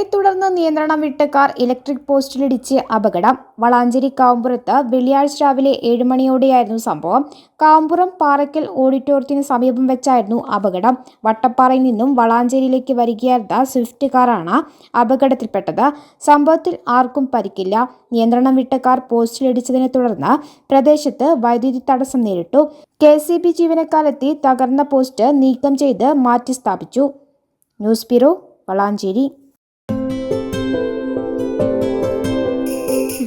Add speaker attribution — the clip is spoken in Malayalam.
Speaker 1: മഴയെ തുടർന്ന് നിയന്ത്രണം വിട്ട കാർ ഇലക്ട്രിക് പോസ്റ്റിലിടിച്ച് അപകടം. വളാഞ്ചേരി കാവുമ്പുറത്ത് വെള്ളിയാഴ്ച രാവിലെ ഏഴ് മണിയോടെയായിരുന്നു സംഭവം. കാവുമ്പുറം പാറയ്ക്കൽ ഓഡിറ്റോറിയത്തിന് സമീപം വെച്ചായിരുന്നു അപകടം. വട്ടപ്പാറയിൽ നിന്നും വളാഞ്ചേരിയിലേക്ക് വരികയായിരുന്ന സ്വിഫ്റ്റ് കാറാണ് അപകടത്തിൽപ്പെട്ടത്. സംഭവത്തിൽ ആർക്കും പരിക്കില്ല. നിയന്ത്രണം വിട്ട കാർ പോസ്റ്റിലിടിച്ചതിനെ തുടർന്ന് പ്രദേശത്ത് വൈദ്യുതി തടസ്സം നേരിട്ടു. കെ സി ബി ജീവനക്കാരെത്തി തകർന്ന പോസ്റ്റ് നീക്കം ചെയ്ത് മാറ്റി സ്ഥാപിച്ചു ന്യൂസ് ബ്യൂറോ വളാഞ്ചേരി.